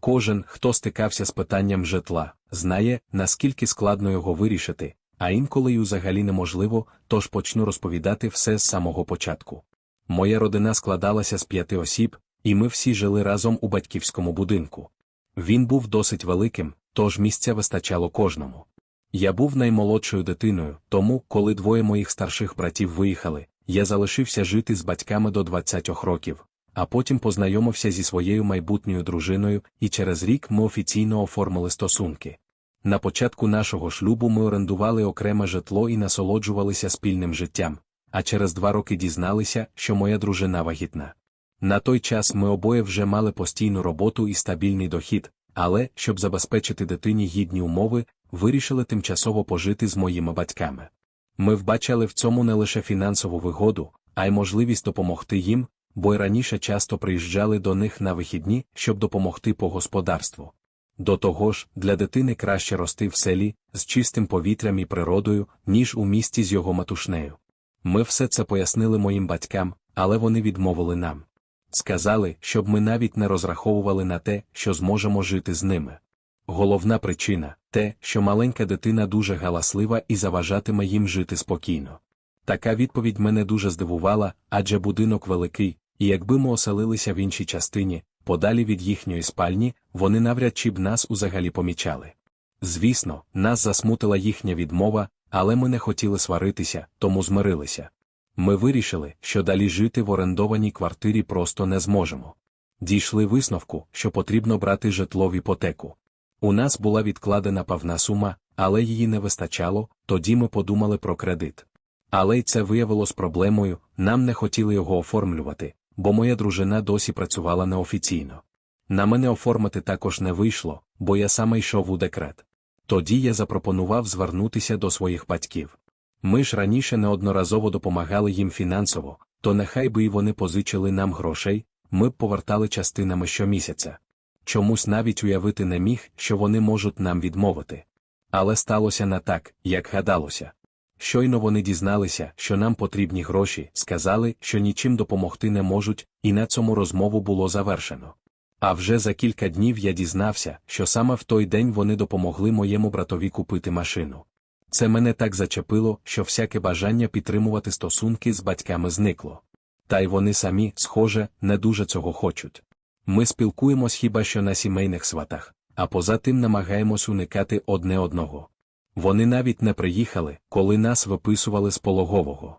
Кожен, хто стикався з питанням житла, знає, наскільки складно його вирішити, а інколи й взагалі неможливо, тож почну розповідати все з самого початку. Моя родина складалася з п'яти осіб, і ми всі жили разом у батьківському будинку. Він був досить великим, тож місця вистачало кожному. Я був наймолодшою дитиною, тому, коли двоє моїх старших братів виїхали, я залишився жити з батьками до 20 років, а потім познайомився зі своєю майбутньою дружиною, і через рік ми офіційно оформили стосунки. На початку нашого шлюбу ми орендували окреме житло і насолоджувалися спільним життям, а через два роки дізналися, що моя дружина вагітна. На той час ми обоє вже мали постійну роботу і стабільний дохід, але, щоб забезпечити дитині гідні умови, вирішили тимчасово пожити з моїми батьками. Ми вбачали в цьому не лише фінансову вигоду, а й можливість допомогти їм, бо й раніше часто приїжджали до них на вихідні, щоб допомогти по господарству. До того ж, для дитини краще рости в селі з чистим повітрям і природою, ніж у місті з його матушнею. Ми все це пояснили моїм батькам, але вони відмовили нам. Сказали, щоб ми навіть не розраховували на те, що зможемо жити з ними. Головна причина те, що маленька дитина дуже галаслива і заважатиме їм жити спокійно. Така відповідь мене дуже здивувала, адже будинок великий, і якби ми оселилися в іншій частині, подалі від їхньої спальні, вони навряд чи б нас узагалі помічали. Звісно, нас засмутила їхня відмова, але ми не хотіли сваритися, тому змирилися. Ми вирішили, що далі жити в орендованій квартирі просто не зможемо. Дійшли висновку, що потрібно брати житло в іпотеку. У нас була відкладена певна сума, але її не вистачало, тоді ми подумали про кредит. Але й це виявилось проблемою, нам не хотіли його оформлювати, бо моя дружина досі працювала неофіційно. На мене оформити також не вийшло, бо я саме йшов у декрет. Тоді я запропонував звернутися до своїх батьків. Ми ж раніше неодноразово допомагали їм фінансово, то нехай би і вони позичили нам грошей, ми б повертали частинами щомісяця. Чомусь навіть уявити не міг, що вони можуть нам відмовити. Але сталося не так, як гадалося. Щойно вони дізналися, що нам потрібні гроші, сказали, що нічим допомогти не можуть, і на цьому розмову було завершено. А вже за кілька днів я дізнався, що саме в той день вони допомогли моєму братові купити машину. Це мене так зачепило, що всяке бажання підтримувати стосунки з батьками зникло. Та й вони самі, схоже, не дуже цього хочуть. Ми спілкуємось хіба що на сімейних сватах, а поза тим намагаємось уникати одне одного. Вони навіть не приїхали, коли нас виписували з пологового.